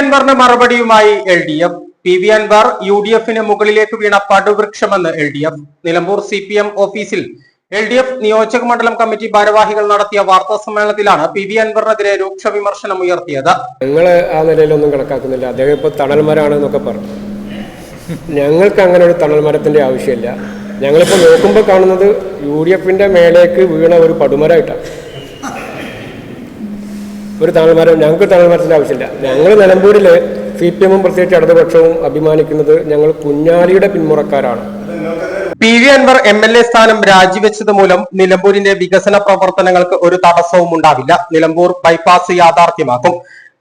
അൻവറിന് മറുപടിയുമായി L D F. P V Anvar U D എഫിന് മുകളിലേക്ക് വീണ പടുവൃക്ഷമെന്ന് L D F. Nilambur C P M ഓഫീസിൽ എൽ ഡി എഫ് നിയോജക മണ്ഡലം കമ്മിറ്റി ഭാരവാഹികൾ നടത്തിയ വാർത്താ സമ്മേളനത്തിലാണ് പി വി അൻവറിനെതിരെ രൂക്ഷ വിമർശനം ഉയർത്തിയത്. ഞങ്ങൾ ആ നിലയിലൊന്നും കണക്കാക്കുന്നില്ല. അദ്ദേഹം ഇപ്പോൾ തണൽമരാണ് എന്നൊക്കെ പറഞ്ഞു. ഞങ്ങൾക്ക് അങ്ങനെ ഒരു തണൽമരത്തിന്റെ ആവശ്യമില്ല. ഞങ്ങളിപ്പോൾ നോക്കുമ്പോൾ കാണുന്നത് യു ഡി എഫിന്റെ മേലേക്ക് വീണ ഒരു പടുമരമായിട്ടാണ് ഒരു തണൽമരം ഞങ്ങൾക്ക് തണൽമരത്തിന്റെ ആവശ്യമില്ല. ഞങ്ങൾ നിലമ്പൂരിൽ സി പി എമ്മും പ്രത്യേകിച്ച് ഇടതുപക്ഷവും അഭിമാനിക്കുന്നത് ഞങ്ങൾ കുഞ്ഞാലിയുടെ പിന്മുറക്കാരാണ്. P V Anvar M L A സ്ഥാനം രാജിവെച്ചത് മൂലം നിലമ്പൂരിന്റെ വികസന പ്രവർത്തനങ്ങൾക്ക് ഒരു തടസ്സവും ഉണ്ടാവില്ല. നിലമ്പൂർ ബൈപ്പാസ് യാഥാർത്ഥ്യമാക്കും.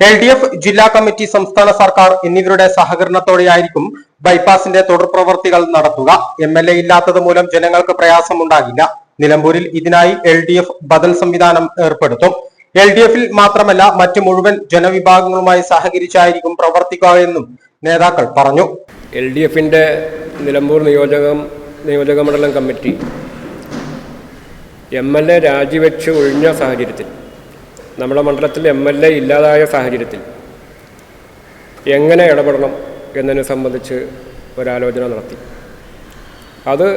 എൽ ഡി എഫ് ജില്ലാ കമ്മിറ്റി സംസ്ഥാന സർക്കാർ എന്നിവരുടെ സഹകരണത്തോടെയായിരിക്കും ബൈപ്പാസിന്റെ തുടർ പ്രവർത്തികൾ നടത്തുക. എം എൽ എ ഇല്ലാത്തത് മൂലം ജനങ്ങൾക്ക് പ്രയാസമുണ്ടാകില്ല. നിലമ്പൂരിൽ ഇതിനായി എൽ ഡി എഫ് ബദൽ സംവിധാനം ഏർപ്പെടുത്തും. എൽ ഡി എഫിൽ മാത്രമല്ല മറ്റ് മുഴുവൻ ജനവിഭാഗങ്ങളുമായി സഹകരിച്ചായിരിക്കും പ്രവർത്തിക്കുക എന്നും നേതാക്കൾ പറഞ്ഞു. എൽ ഡി എഫിന്റെ നിലമ്പൂർ നിയോജകം നിയോജക മണ്ഡലം കമ്മിറ്റി എം എൽ എ രാജിവെച്ച് ഒഴിഞ്ഞ സാഹചര്യത്തിൽ നമ്മുടെ മണ്ഡലത്തിൽ എം എൽ എ ഇല്ലാതായ സാഹചര്യത്തിൽ എങ്ങനെ ഇടപെടണം എന്നതിനെ സംബന്ധിച്ച് ഒരാലോചന നടത്തി. അത്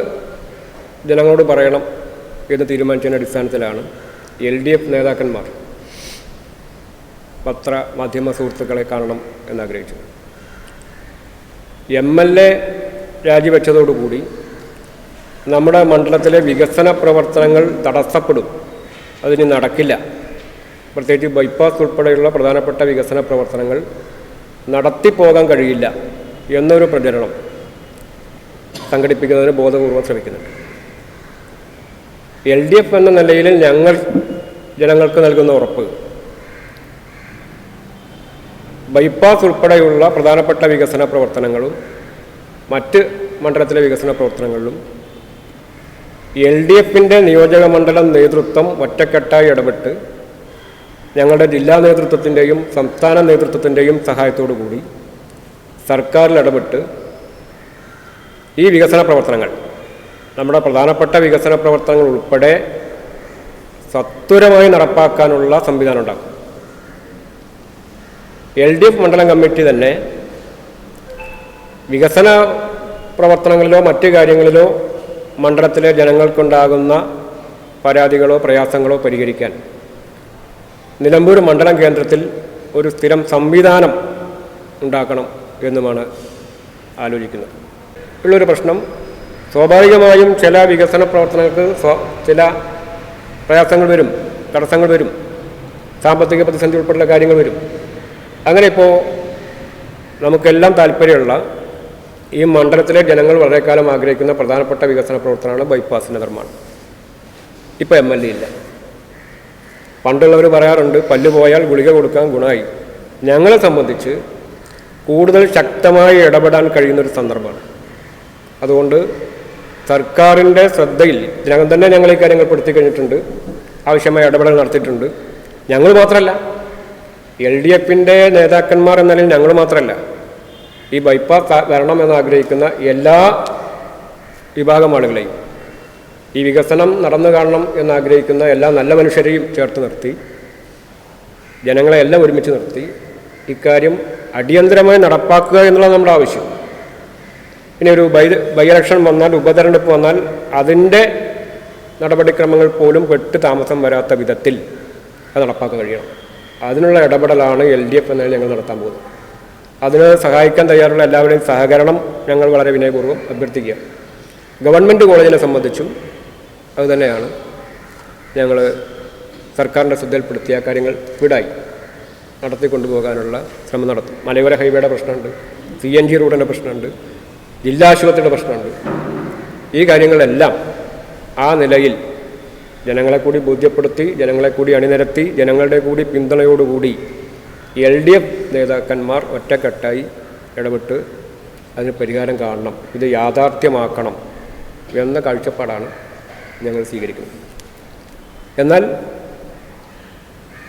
ജനങ്ങളോട് പറയണം എന്ന് തീരുമാനിച്ചതിന്റെ അടിസ്ഥാനത്തിലാണ് എൽ ഡി എഫ് നേതാക്കന്മാർ പത്ര മാധ്യമ സുഹൃത്തുക്കളെ കാണണം എന്നാഗ്രഹിച്ചു. എം എൽ എ രാജിവെച്ചതോടുകൂടി നമ്മുടെ മണ്ഡലത്തിലെ വികസന പ്രവർത്തനങ്ങൾ തടസ്സപ്പെടും. അതിന് നടക്കില്ല. പ്രത്യേകിച്ച് ബൈപ്പാസ് ഉൾപ്പെടെയുള്ള പ്രധാനപ്പെട്ട വികസന പ്രവർത്തനങ്ങൾ നടത്തിപ്പോകാൻ കഴിയില്ല എന്നൊരു പ്രചരണം സംഘടിപ്പിക്കുന്നതിന് ബോധപൂർവം ശ്രമിക്കുന്നുണ്ട്. എൽ ഡി എഫ് എന്ന നിലയിൽ ഞങ്ങൾ ജനങ്ങൾക്ക് നൽകുന്ന ഉറപ്പ് ബൈപ്പാസ് ഉൾപ്പെടെയുള്ള പ്രധാനപ്പെട്ട വികസന പ്രവർത്തനങ്ങളും മറ്റ് മണ്ഡലത്തിലെ വികസന പ്രവർത്തനങ്ങളിലും എൽ ഡി എഫിന്റെ നിയോജക മണ്ഡലം നേതൃത്വം ഒറ്റക്കെട്ടായി ഇടപെട്ട് ഞങ്ങളുടെ ജില്ലാ നേതൃത്വത്തിന്റെയും സംസ്ഥാന നേതൃത്വത്തിന്റെയും സഹായത്തോടു കൂടി സർക്കാരിൽ ഇടപെട്ട് ഈ വികസന പ്രവർത്തനങ്ങൾ നമ്മുടെ പ്രധാനപ്പെട്ട വികസന പ്രവർത്തനങ്ങൾ ഉൾപ്പെടെ സത്വരമായി നടപ്പാക്കാനുള്ള സംവിധാനം ഉണ്ടാക്കും. എൽ ഡി എഫ് മണ്ഡലം കമ്മിറ്റി തന്നെ വികസന പ്രവർത്തനങ്ങളിലോ മറ്റു കാര്യങ്ങളിലോ മണ്ഡലത്തിലെ ജനങ്ങൾക്കുണ്ടാകുന്ന പരാതികളോ പ്രയാസങ്ങളോ പരിഹരിക്കാൻ നിലമ്പൂർ മണ്ഡലം കേന്ദ്രത്തിൽ ഒരു സ്ഥിരം സംവിധാനം ഉണ്ടാക്കണം എന്നുമാണ് ആലോചിക്കുന്നത്. ഉള്ളൊരു പ്രശ്നം സ്വാഭാവികമായും ചില വികസന പ്രവർത്തനങ്ങൾക്ക് ചില പ്രയാസങ്ങൾ വരും തടസ്സങ്ങൾ വരും സാമ്പത്തിക പ്രതിസന്ധി ഉൾപ്പെടെയുള്ള കാര്യങ്ങൾ വരും. അങ്ങനെ ഇപ്പോൾ നമുക്കെല്ലാം താല്പര്യമുള്ള ഈ മണ്ഡലത്തിലെ ജനങ്ങൾ വളരെ കാലം ആഗ്രഹിക്കുന്ന പ്രധാനപ്പെട്ട വികസന പ്രവർത്തനമാണ് ബൈപ്പാസിന്റെ നിർമ്മാണം. ഇപ്പോൾ എം എൽ എ ഇല്ല. പണ്ടുള്ളവർ പറയാറുണ്ട് പല്ലു പോയാൽ ഗുളിക കൊടുക്കാൻ ഗുണമായി. ഞങ്ങളെ സംബന്ധിച്ച് കൂടുതൽ ശക്തമായി ഇടപെടാൻ കഴിയുന്നൊരു സന്ദർഭമാണ്. അതുകൊണ്ട് സർക്കാരിന്റെ ശ്രദ്ധയിൽ ഇതിനകം തന്നെ ഞങ്ങൾ ഈ കാര്യങ്ങൾ പെടുത്തി കഴിഞ്ഞിട്ടുണ്ട്. ആവശ്യമായ ഇടപെടൽ നടത്തിയിട്ടുണ്ട്. ഞങ്ങൾ മാത്രമല്ല എൽ ഡി എഫിന്റെ നേതാക്കന്മാർ എന്ന നിലയിൽ ഞങ്ങൾ മാത്രമല്ല ഈ ബൈപ്പാസ് വരണം എന്നാഗ്രഹിക്കുന്ന എല്ലാ വിഭാഗം ആളുകളെയും ഈ വികസനം നടന്നു കാണണം എന്നാഗ്രഹിക്കുന്ന എല്ലാ നല്ല മനുഷ്യരെയും ചേർത്ത് നിർത്തി ജനങ്ങളെ എല്ലാം ഒരുമിച്ച് നിർത്തി ഇക്കാര്യം അടിയന്തരമായി നടപ്പാക്കുക എന്നുള്ളത് നമ്മുടെ ആവശ്യം. ഇനി ഒരു ബൈ ബൈ ഇലക്ഷൻ വന്നാൽ ഉപതെരഞ്ഞെടുപ്പ് വന്നാൽ അതിന്റെ നടപടിക്രമങ്ങൾ പോലും പെട്ട് താമസം വരാത്ത വിധത്തിൽ അത് നടപ്പാക്കാൻ കഴിയണം. അതിനുള്ള ഇടപെടലാണ് എൽ ഡി എഫ് എന്നതിൽ ഞങ്ങൾ നടത്താൻ പോകുന്നത്. അതിന് സഹായിക്കാൻ തയ്യാറുള്ള എല്ലാവരുടെയും സഹകരണം ഞങ്ങൾ വളരെ വിനയപൂർവം അഭ്യർത്ഥിക്കുക. ഗവൺമെന്റ് കോളേജിനെ സംബന്ധിച്ചും അതുതന്നെയാണ് ഞങ്ങൾ സർക്കാരിന്റെ ശ്രദ്ധയിൽപ്പെടുത്തിയ കാര്യങ്ങൾ വിടായി നടത്തിക്കൊണ്ടുപോകാനുള്ള ശ്രമം നടത്തും. മലയോര ഹൈവേയുടെ പ്രശ്നമുണ്ട് സി എൻ ജി റോഡിന്റെ പ്രശ്നമുണ്ട് ജില്ലാ ആശുപത്രിയുടെ പ്രശ്നമുണ്ട്. ഈ കാര്യങ്ങളെല്ലാം ആ നിലയിൽ ജനങ്ങളെ കൂടി ബോധ്യപ്പെടുത്തി ജനങ്ങളെ കൂടി അണിനിരത്തി ജനങ്ങളുടെ കൂടി പിന്തുണയോടുകൂടി എൽ ഡി എഫ് നേതാക്കന്മാർ ഒറ്റക്കെട്ടായി ഇടപെട്ട് അതിന് പരിഹാരം കാണണം. ഇത് യാഥാർത്ഥ്യമാക്കണം എന്ന കാഴ്ചപ്പാടാണ് ഞങ്ങൾ സ്വീകരിക്കുന്നത്. എന്നാൽ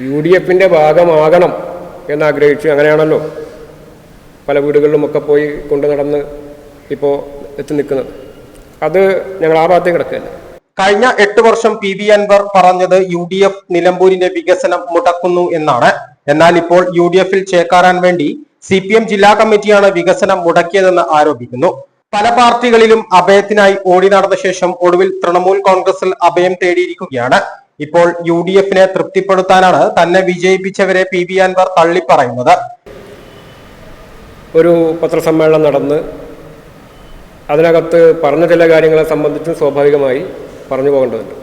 യു ഡി എഫിന്റെ ഭാഗമാകണം എന്നാഗ്രഹിച്ചു. അങ്ങനെയാണല്ലോ പല വീടുകളിലുമൊക്കെ പോയി കൊണ്ടു നടന്ന് ഇപ്പോൾ എത്തി നിൽക്കുന്നത്. അത് ഞങ്ങൾ ആ ഭാഗത്തേക്ക് കിടക്കുകയല്ല? കഴിഞ്ഞ എട്ട് വർഷം പി ബി അൻവർ പറഞ്ഞത് യു ഡി എഫ് നിലമ്പൂരിന്റെ വികസനം മുടക്കുന്നു എന്നാണ്. എന്നാൽ ഇപ്പോൾ യു ഡി എഫിൽ ചേക്കാറാൻ വേണ്ടി സി പി എം ജില്ലാ കമ്മിറ്റിയാണ് വികസനം മുടക്കിയതെന്ന് ആരോപിക്കുന്നു. പല പാർട്ടികളിലും അഭയത്തിനായി ഓടി നടന്ന ശേഷം ഒടുവിൽ തൃണമൂൽ കോൺഗ്രസിൽ അഭയം തേടിയിരിക്കുകയാണ്. ഇപ്പോൾ യു ഡി എഫിനെ തൃപ്തിപ്പെടുത്താനാണ് തന്നെ വിജയിപ്പിച്ചവരെ പി ബി അൻവർ തള്ളിപ്പറയുന്നത്. ഒരു പത്രസമ്മേളനം നടന്ന് അതിനകത്ത് പറഞ്ഞ ചില കാര്യങ്ങളെ സംബന്ധിച്ച് സ്വാഭാവികമായി പറഞ്ഞു പോകേണ്ടതുണ്ട്.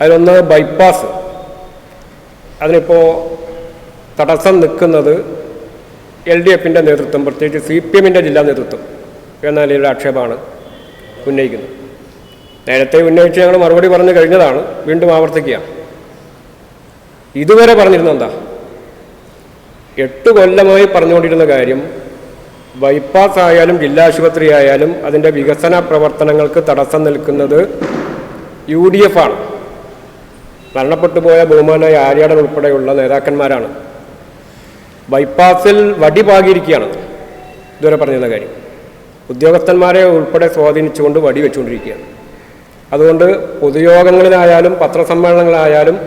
അതിലൊന്ന് ബൈപ്പാസ് അതിനിപ്പോൾ തടസ്സം നിൽക്കുന്നത് എൽ ഡി എഫിന്റെ നേതൃത്വം പ്രത്യേകിച്ച് സി പി എമ്മിന്റെ ജില്ലാ നേതൃത്വം എന്ന നിലയിലുള്ള ആക്ഷേപമാണ് ഉന്നയിക്കുന്നത്. നേരത്തെ ഉന്നയിച്ച് ഞങ്ങൾ മറുപടി പറഞ്ഞു കഴിഞ്ഞതാണ് വീണ്ടും ആവർത്തിക്കുകയാണ്. ഇതുവരെ പറഞ്ഞിരുന്നത് എന്താ? എട്ട് കൊല്ലമായി പറഞ്ഞുകൊണ്ടിരുന്ന കാര്യം ബൈപ്പാസ് ആയാലും ജില്ലാ ആശുപത്രി ആയാലും അതിന്റെ വികസന പ്രവർത്തനങ്ങൾക്ക് തടസ്സം നിൽക്കുന്നത് യു ഡി എഫ് ആണ് മരണപ്പെട്ടു പോയ ബഹുമാനായ ആര്യാടൻ ഉൾപ്പെടെയുള്ള നേതാക്കന്മാരാണ്. ബൈപ്പാസിൽ വടി പാകിയിരിക്കുകയാണ് ഇതുവരെ പറഞ്ഞിരുന്ന കാര്യം. ഉദ്യോഗസ്ഥന്മാരെ ഉൾപ്പെടെ സ്വാധീനിച്ചുകൊണ്ട് വടി വെച്ചുകൊണ്ടിരിക്കുകയാണ് അതുകൊണ്ട് പൊതുയോഗങ്ങളിലായാലും പത്രസമ്മേളനങ്ങളായാലും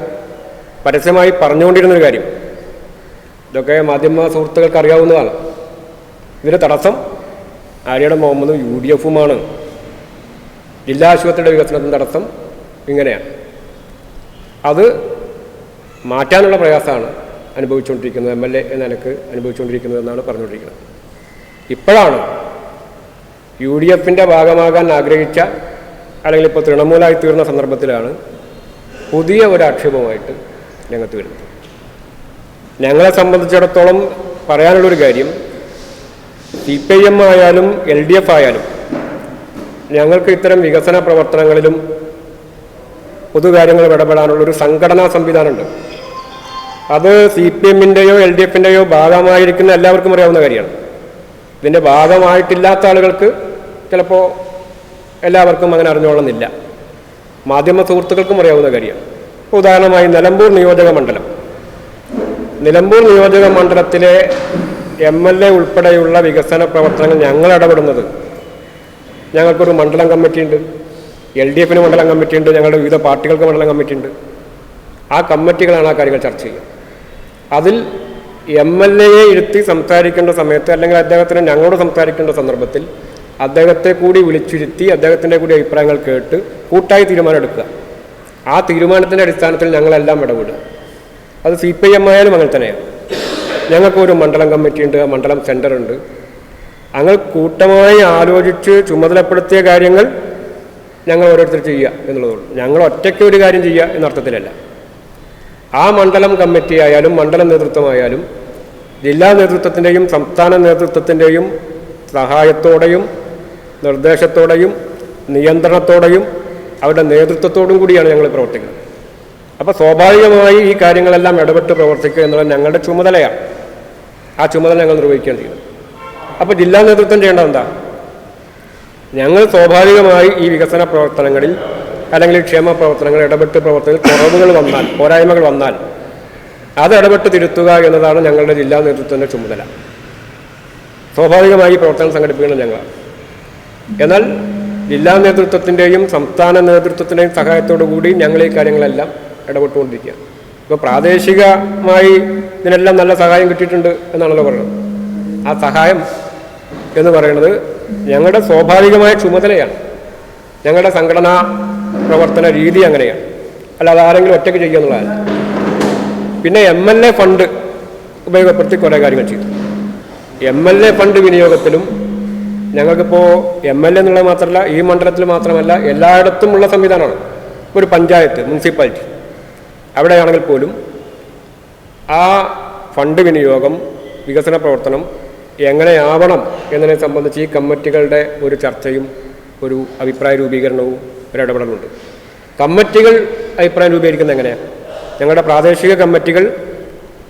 പരസ്യമായി പറഞ്ഞുകൊണ്ടിരുന്നൊരു കാര്യം. ഇതൊക്കെ മാധ്യമ സുഹൃത്തുക്കൾക്ക് അറിയാവുന്നതാണ്. ഇതിന് തടസ്സം ആര്യയുടെ മുഹമ്മദും യു ഡി എഫുമാണ്. ജില്ലാ ആശുപത്രിയുടെ വികസനത്തിന് തടസ്സം ഇങ്ങനെയാണ്. അത് മാറ്റാനുള്ള പ്രയാസമാണ് അനുഭവിച്ചുകൊണ്ടിരിക്കുന്നത് എം എൽ എ എന്ന നിലയ്ക്ക് അനുഭവിച്ചുകൊണ്ടിരിക്കുന്നത് എന്നാണ് പറഞ്ഞുകൊണ്ടിരിക്കുന്നത്. ഇപ്പോഴാണ് യു ഡി എഫിന്റെ ഭാഗമാകാൻ ആഗ്രഹിച്ച അല്ലെങ്കിൽ ഇപ്പോൾ തൃണമൂലായി തീർന്ന സന്ദർഭത്തിലാണ് പുതിയ ഒരു ആക്ഷേപമായിട്ട് രംഗത്ത് വരുന്നത്. ഞങ്ങളെ സംബന്ധിച്ചിടത്തോളം പറയാനുള്ളൊരു കാര്യം സി പി എം ആയാലും എൽ ഡി എഫ് ആയാലും ഞങ്ങൾക്ക് ഇത്തരം വികസന പ്രവർത്തനങ്ങളിലും പൊതുകാര്യങ്ങളും ഇടപെടാനുള്ളൊരു സംഘടനാ സംവിധാനമുണ്ട്. അത് സി പി എമ്മിന്റെയോ എൽ ഡി എഫിന്റെയോ ഭാഗമായിരിക്കുന്ന എല്ലാവർക്കും അറിയാവുന്ന കാര്യമാണ്. ഇതിന്റെ ഭാഗമായിട്ടില്ലാത്ത ആളുകൾക്ക് ചിലപ്പോൾ എല്ലാവർക്കും അങ്ങനെ അറിഞ്ഞോളുന്നില്ല മാധ്യമ സുഹൃത്തുക്കൾക്കും അറിയാവുന്ന കാര്യമാണ്. ഉദാഹരണമായി നിലമ്പൂർ നിയോജക മണ്ഡലം. നിലമ്പൂർ നിയോജക മണ്ഡലത്തിലെ എം എൽ എ ഉൾപ്പെടെയുള്ള വികസന പ്രവർത്തനങ്ങൾ ഞങ്ങൾ ഇടപെടുന്നത്. ഞങ്ങൾക്കൊരു മണ്ഡലം കമ്മിറ്റിയുണ്ട്. എൽ ഡി എഫിന് മണ്ഡലം കമ്മിറ്റിയുണ്ട്. ഞങ്ങളുടെ വിവിധ പാർട്ടികൾക്ക് മണ്ഡലം കമ്മിറ്റിയുണ്ട്. ആ കമ്മിറ്റികളാണ് ആ കാര്യങ്ങൾ ചർച്ച ചെയ്യുക. അതിൽ എം എൽ എയെ ഇരുത്തി സംസാരിക്കേണ്ട സമയത്ത് അല്ലെങ്കിൽ അദ്ദേഹത്തിന് ഞങ്ങളോട് സംസാരിക്കേണ്ട സന്ദർഭത്തിൽ അദ്ദേഹത്തെ കൂടി വിളിച്ചിരുത്തി അദ്ദേഹത്തിന്റെ കൂടി അഭിപ്രായങ്ങൾ കേട്ട് കൂട്ടായി തീരുമാനം എടുക്കുക. ആ തീരുമാനത്തിന്റെ അടിസ്ഥാനത്തിൽ ഞങ്ങളെല്ലാം ഇടപെടുക. അത് സി പി ഐ എം ആയാലും അങ്ങനെ തന്നെയാണ്. ഞങ്ങൾക്ക് ഒരു മണ്ഡലം കമ്മിറ്റിയുണ്ട് ആ മണ്ഡലം സെന്ററുണ്ട് അങ്ങനെ കൂട്ടമായി ആലോചിച്ച് ചുമതലപ്പെടുത്തിയ കാര്യങ്ങൾ ഞങ്ങൾ ഓരോരുത്തർ ചെയ്യുക എന്നുള്ളതുള്ളൂ. ഞങ്ങൾ ഒറ്റയ്ക്ക് ഒരു കാര്യം ചെയ്യുക എന്നർത്ഥത്തിലല്ല ആ മണ്ഡലം കമ്മിറ്റി ആയാലും മണ്ഡലം നേതൃത്വമായാലും ജില്ലാ നേതൃത്വത്തിന്റെയും സംസ്ഥാന നേതൃത്വത്തിന്റെയും സഹായത്തോടെയും നിർദ്ദേശത്തോടെയും നിയന്ത്രണത്തോടെയും അവരുടെ നേതൃത്വത്തോടും കൂടിയാണ് ഞങ്ങൾ പ്രവർത്തിക്കുന്നത്. അപ്പോൾ സ്വാഭാവികമായി ഈ കാര്യങ്ങളെല്ലാം ഇടപെട്ട് പ്രവർത്തിക്കുക എന്നുള്ളത് ഞങ്ങളുടെ ചുമതലയാണ്. ആ ചുമതല ഞങ്ങൾ നിർവഹിക്കേണ്ടത് അപ്പോൾ ജില്ലാ നേതൃത്വം ചെയ്യേണ്ടത് എന്താ? ഞങ്ങൾ സ്വാഭാവികമായി ഈ വികസന പ്രവർത്തനങ്ങളിൽ അല്ലെങ്കിൽ ക്ഷേമ പ്രവർത്തനങ്ങൾ ഇടപെട്ട് പ്രവർത്തനങ്ങൾ കുറവുകൾ വന്നാൽ പോരായ്മകൾ വന്നാൽ അത് ഇടപെട്ട് തിരുത്തുക എന്നതാണ് ഞങ്ങളുടെ ജില്ലാ നേതൃത്വത്തിന്റെ ചുമതല. സ്വാഭാവികമായി പ്രവർത്തനം സംഘടിപ്പിക്കുന്നത് ഞങ്ങളാണ്. എന്നാൽ ജില്ലാ നേതൃത്വത്തിന്റെയും സംസ്ഥാന നേതൃത്വത്തിന്റെയും സഹായത്തോടു കൂടി ഞങ്ങൾ ഈ കാര്യങ്ങളെല്ലാം ഇടപെട്ടുകൊണ്ടിരിക്കുക ഇപ്പോൾ പ്രാദേശികമായി ഇതിനെല്ലാം നല്ല സഹായം കിട്ടിയിട്ടുണ്ട് എന്നാണല്ലോ പറയുന്നത്. ആ സഹായം എന്ന് പറയുന്നത് ഞങ്ങളുടെ സ്വാഭാവികമായ ചുമതലയാണ്. ഞങ്ങളുടെ സംഘടനാ പ്രവർത്തന രീതി അങ്ങനെയാണ്. അല്ലാതെ ആരെങ്കിലും ഒറ്റയ്ക്ക് ചെയ്യുക പിന്നെ എം എൽ എ ഫണ്ട് ഉപയോഗപ്പെടുത്തി കുറേ കാര്യങ്ങൾ ചെയ്തു. എം എൽ എ ഫണ്ട് വിനിയോഗത്തിലും ഞങ്ങൾക്കിപ്പോൾ എം എൽ എ എന്നുള്ളത് മാത്രമല്ല ഈ മണ്ഡലത്തിൽ മാത്രമല്ല എല്ലായിടത്തുമുള്ള സംവിധാനമാണ്. ഒരു പഞ്ചായത്ത് മുനിസിപ്പാലിറ്റി. അവിടെയാണെങ്കിൽ പോലും ആ ഫണ്ട് വിനിയോഗം വികസന പ്രവർത്തനം എങ്ങനെയാവണം എന്നതിനെ സംബന്ധിച്ച് ഈ കമ്മിറ്റികളുടെ ഒരു ചർച്ചയും ഒരു അഭിപ്രായ രൂപീകരണവും ഒരു ഇടപെടലുണ്ട് കമ്മിറ്റികൾ അഭിപ്രായം രൂപീകരിക്കുന്നത് എങ്ങനെയാണ് ഞങ്ങളുടെ പ്രാദേശിക കമ്മിറ്റികൾ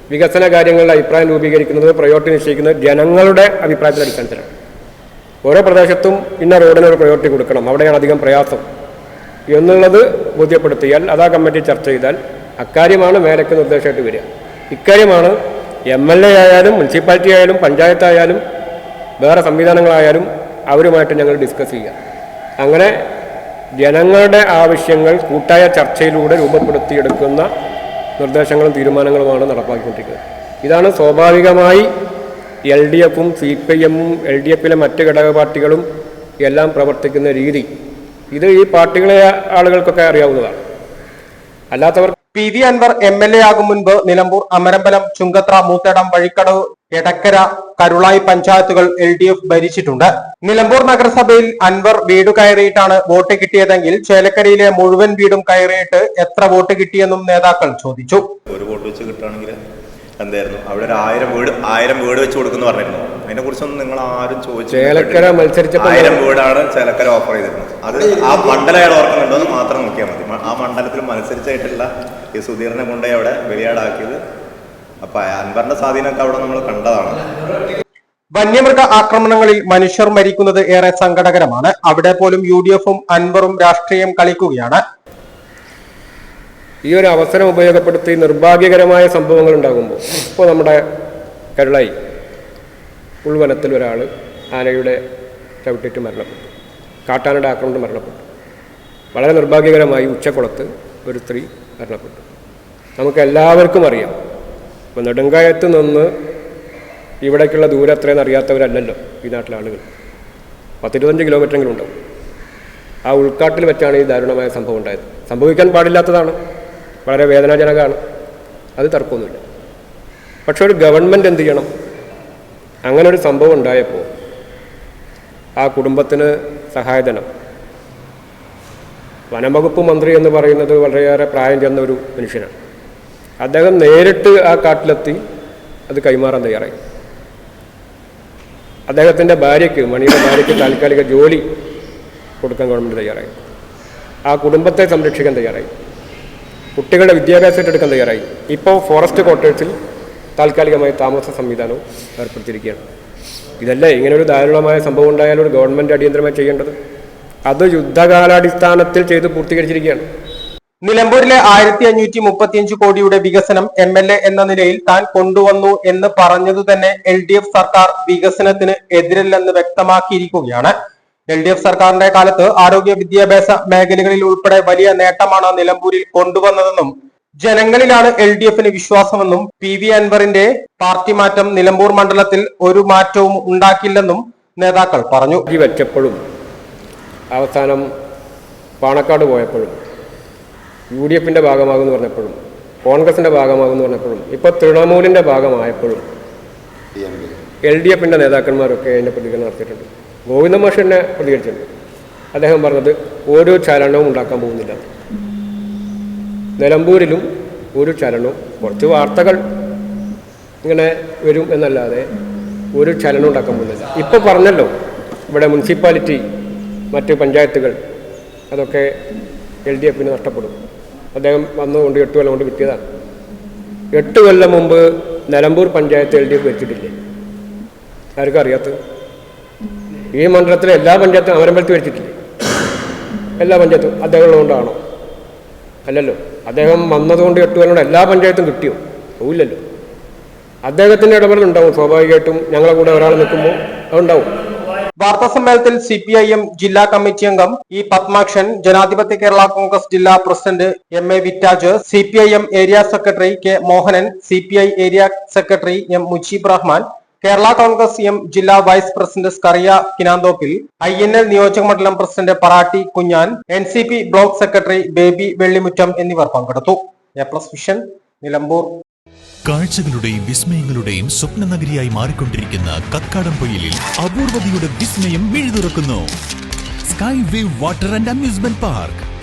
വികസന കാര്യങ്ങളിൽ അഭിപ്രായം രൂപീകരിക്കുന്നത് പ്രയോറിറ്റി നിശ്ചയിക്കുന്നത് ജനങ്ങളുടെ അഭിപ്രായത്തിന്റെ അടിസ്ഥാനത്തിലാണ്. ഓരോ പ്രദേശത്തും ഇന്ന റോഡിന് ഒരു പ്രയോറിറ്റി കൊടുക്കണം അവിടെയാണ് അധികം പ്രയാസം എന്നുള്ളത് ബോധ്യപ്പെടുത്തിയാൽ അതാ കമ്മിറ്റി ചർച്ച ചെയ്താൽ അക്കാര്യമാണ് മേലക്ക് നിർദ്ദേശമായിട്ട് വരിക. ഇക്കാര്യമാണ് എം എൽ എ ആയാലും മുനിസിപ്പാലിറ്റി ആയാലും പഞ്ചായത്തായാലും വേറെ സംവിധാനങ്ങളായാലും അവരുമായിട്ട് ഞങ്ങൾ ഡിസ്കസ് ചെയ്യുക. അങ്ങനെ ജനങ്ങളുടെ ആവശ്യങ്ങൾ കൂട്ടായ ചർച്ചയിലൂടെ രൂപപ്പെടുത്തിയെടുക്കുന്ന നിർദ്ദേശങ്ങളും തീരുമാനങ്ങളുമാണ് നടപ്പാക്കിക്കൊണ്ടിരിക്കുന്നത്. ഇതാണ് സ്വാഭാവികമായി എൽ ഡി എഫും സി പി എമ്മും എൽ ഡി എഫിലെ മറ്റ് ഘടക പാർട്ടികളും എല്ലാം പ്രവർത്തിക്കുന്ന രീതി. ഇത് ഈ പാർട്ടികളെ ആളുകൾക്കൊക്കെ അറിയാവുന്നതാണ്. അല്ലാത്തവർ P V Anvar M L A ആകും മുൻപ് നിലമ്പൂർ അമരമ്പലം ചുങ്കത്ര മൂത്തടം വഴിക്കടവ് എടക്കര കരുളായി പഞ്ചായത്തുകൾ എൽ ഡി എഫ് ഭരിച്ചിട്ടുണ്ട്. നിലമ്പൂർ നഗരസഭയിൽ അൻവർ വീട് കയറിയിട്ടാണ് വോട്ട് കിട്ടിയതെങ്കിൽ ചേലക്കരയിലെ മുഴുവൻ വീടും കയറിയിട്ട് എത്ര വോട്ട് കിട്ടിയെന്നും നേതാക്കൾ ചോദിച്ചു. ഒരു വോട്ട് വെച്ച് കിട്ടുകയാണെങ്കിൽ എന്തായിരുന്നു? അവിടെ ഒരു ആയിരം വീട് ആയിരം വീട് വെച്ച് കൊടുക്കുന്നു പറഞ്ഞിരുന്നു. അതിനെ കുറിച്ചൊന്നും നിങ്ങൾ ആരും ചോദിച്ചു ചേലക്കര മത്സരിച്ചപ്പോൾ ആയിരം വീടാണ് ചേലക്കര ഓഫർ ചെയ്തിരുന്നത്. അത് ആ മണ്ഡലം അയാൾ ഓർക്കുന്നുണ്ടോ എന്ന് മാത്രം നോക്കിയാൽ മതി. ആ മണ്ഡലത്തിൽ മത്സരിച്ചായിട്ടുള്ള ഈ സുധീറിനെ കൊണ്ടുപോയി അവിടെ വെളിയാടാക്കിയത് അപ്പൊ അൻവറിന്റെ സ്വാധീനമൊക്കെ അവിടെ നമ്മൾ കണ്ടതാണ്. വന്യമൃഗ ആക്രമണങ്ങളിൽ മനുഷ്യർ മരിക്കുന്നത് ഏറെ സങ്കടകരമാണ്. അവിടെ പോലും യു ഡി എഫും അൻവറും രാഷ്ട്രീയം കളിക്കുകയാണ്. ഈ ഒരു അവസരം ഉപയോഗപ്പെടുത്തി നിർഭാഗ്യകരമായ സംഭവങ്ങൾ ഉണ്ടാകുമ്പോൾ ഇപ്പോൾ നമ്മുടെ കരുളായി ഉൾവനത്തിൽ ഒരാൾ ആനയുടെ ചവിട്ടിട്ട് മരണപ്പെട്ടു. കാട്ടാനയുടെ ആക്രമണം മരണപ്പെട്ടു. വളരെ നിർഭാഗ്യകരമായി ഉച്ചക്കുളത്ത് ഒരു സ്ത്രീ മരണപ്പെട്ടു. നമുക്ക് എല്ലാവർക്കും അറിയാം. ഇപ്പോൾ നെടുങ്കായത്ത് നിന്ന് ഇവിടേക്കുള്ള ദൂരം അത്രയെന്ന് അറിയാത്തവരല്ലല്ലോ ഈ നാട്ടിലെ ആളുകൾ. പത്തിരുപത്തഞ്ച് കിലോമീറ്ററെങ്കിലും ഉണ്ടാവും. ആ ഉൾക്കാട്ടിൽ വെച്ചാണ് ഈ ദാരുണമായ സംഭവം ഉണ്ടായത്. സംഭവിക്കാൻ പാടില്ലാത്തതാണ്. വളരെ വേദനാജനകമാണ്. അത് തർക്കമൊന്നുമില്ല. പക്ഷെ ഒരു ഗവൺമെന്റ് എന്ത് ചെയ്യണം? അങ്ങനെ ഒരു സംഭവം ഉണ്ടായപ്പോൾ ആ കുടുംബത്തിന് സഹായധനം വനംവകുപ്പ് മന്ത്രി എന്ന് പറയുന്നത് വളരെയേറെ പ്രായം ചെന്ന ഒരു മനുഷ്യനാണ്. അദ്ദേഹം നേരിട്ട് ആ കാട്ടിലെത്തി അത് കൈമാറാൻ തയ്യാറായി. അദ്ദേഹത്തിന്റെ ഭാര്യയ്ക്ക് മണിയുടെ ഭാര്യയ്ക്ക് താൽക്കാലിക ജോലി കൊടുക്കാൻ ഗവൺമെന്റ് തയ്യാറായി. ആ കുടുംബത്തെ സംരക്ഷിക്കാൻ തയ്യാറായി. കുട്ടികളുടെ വിദ്യാഭ്യാസം ഏറ്റെടുക്കാൻ തയ്യാറായി. ഇപ്പോൾ ഫോറസ്റ്റ് ക്വാർട്ടേഴ്സിൽ താൽക്കാലികമായി താമസ സംവിധാനവും ഏർപ്പെടുത്തിയിരിക്കുകയാണ്. ഇതല്ലേ ഇങ്ങനൊരു ദാരുണമായ സംഭവം ഉണ്ടായാലും ഒരു ഗവൺമെന്റ് അടിയന്തരമായി ചെയ്യേണ്ടത് അത് യുദ്ധകാലാടിസ്ഥാനത്തിൽ ചെയ്ത് പൂർത്തീകരിച്ചിരിക്കുകയാണ്. നിലമ്പൂരിലെ ആയിരത്തി അഞ്ഞൂറ്റി മുപ്പത്തിയഞ്ച് കോടിയുടെ വികസനം എം എൽ എ എന്ന നിലയിൽ താൻ കൊണ്ടുവന്നു എന്ന് പറഞ്ഞതു തന്നെ എൽ ഡി എഫ് സർക്കാർ വികസനത്തിന് എതിരല്ലെന്ന് വ്യക്തമാക്കിയിരിക്കുകയാണ്. എൽ ഡി എഫ് സർക്കാരിന്റെ കാലത്ത് ആരോഗ്യ വിദ്യാഭ്യാസ മേഖലകളിൽ ഉൾപ്പെടെ വലിയ നേട്ടമാണ് നിലമ്പൂരിൽ കൊണ്ടുവന്നതെന്നും ജനങ്ങളിലാണ് എൽ ഡി എഫിന് വിശ്വാസമെന്നും പി വി അൻവറിന്റെ പാർട്ടി മാറ്റം നിലമ്പൂർ മണ്ഡലത്തിൽ ഒരു മാറ്റവും ഉണ്ടാക്കില്ലെന്നും നേതാക്കൾ പറഞ്ഞു. വെച്ചപ്പോഴും അവസാനം പാണക്കാട് പോയപ്പോഴും യു ഡി എഫിന്റെ ഭാഗമാകുമെന്ന് പറഞ്ഞപ്പോഴും കോൺഗ്രസിന്റെ ഭാഗമാകുമെന്ന് പറഞ്ഞപ്പോഴും ഇപ്പോൾ തൃണമൂലിന്റെ ഭാഗമായപ്പോഴും എൽ ഡി എഫിന്റെ നേതാക്കന്മാരൊക്കെ അതിന്റെ പ്രതികരണം നടത്തിയിട്ടുണ്ട്. ഗോവിന്ദ മാഷ് പ്രതികരിച്ചിട്ടുണ്ട്. അദ്ദേഹം പറഞ്ഞത് ഓരോ ചലനവും ഉണ്ടാക്കാൻ പോകുന്നില്ല. നിലമ്പൂരിലും ഒരു ചലനവും കുറച്ച് വാർത്തകൾ ഇങ്ങനെ വരും എന്നല്ലാതെ ഒരു ചലനം ഉണ്ടാക്കാൻ പോകുന്നില്ല. ഇപ്പോൾ പറഞ്ഞല്ലോ ഇവിടെ മുനിസിപ്പാലിറ്റി മറ്റ് പഞ്ചായത്തുകൾ അതൊക്കെ എൽ ഡി എഫിന് നഷ്ടപ്പെടും. അദ്ദേഹം വന്നുകൊണ്ട് എട്ട് കൊല്ലം കൊണ്ട് കിട്ടിയതാണ് എട്ട് കൊല്ലം മുമ്പ് Nilambur panchayat L D F വെച്ചിട്ടില്ലേ ആർക്കും അറിയാത്തത്. ഈ മണ്ഡലത്തിലെ എല്ലാ പഞ്ചായത്തും അമരമ്പലത്ത് വെച്ചിട്ടില്ലേ എല്ലാ പഞ്ചായത്തും അദ്ദേഹം ഉള്ളതുകൊണ്ടാണോ അല്ലല്ലോ. അദ്ദേഹം വന്നതുകൊണ്ട് എട്ട് കൊല്ലം എല്ലാ പഞ്ചായത്തും കിട്ടിയോ? പോയില്ലല്ലോ അദ്ദേഹത്തിന്റെ ഇടപെടൽ ഉണ്ടാവും സ്വാഭാവികമായിട്ടും ഞങ്ങളെ കൂടെ ഒരാൾ നിൽക്കുമ്പോൾ അതുണ്ടാവും. വാർത്താ സമ്മേളനത്തിൽ സി പി ഐ എം ജില്ലാ കമ്മിറ്റി അംഗം ഇ പത്മാക്ഷൻ ജനാധിപത്യ കേരള കോൺഗ്രസ് ജില്ലാ president M A Vittaj C P I M area secretary K Mohanan C P I area secretary M Mujeeb Rahman Kerala Congress M ജില്ലാ vice president Skariah Kinanthoppil I N L നിയോജക മണ്ഡലം president Paratti Kunhan N C P block secretary Baby Vellimuttam എന്നിവർ പങ്കെടുത്തു. A plus Vision Nilambur. കാഴ്ചകളുടെയും വിസ്മയങ്ങളുടെയും സ്വപ്ന നഗരിയായി മാറിക്കൊണ്ടിരിക്കുന്ന കക്കാടംപൊയിലിൽ അപൂർവതയുടെ വിസ്മയം മിഴുതുറക്കുന്നു. Sky Wave Water and Amusement Park.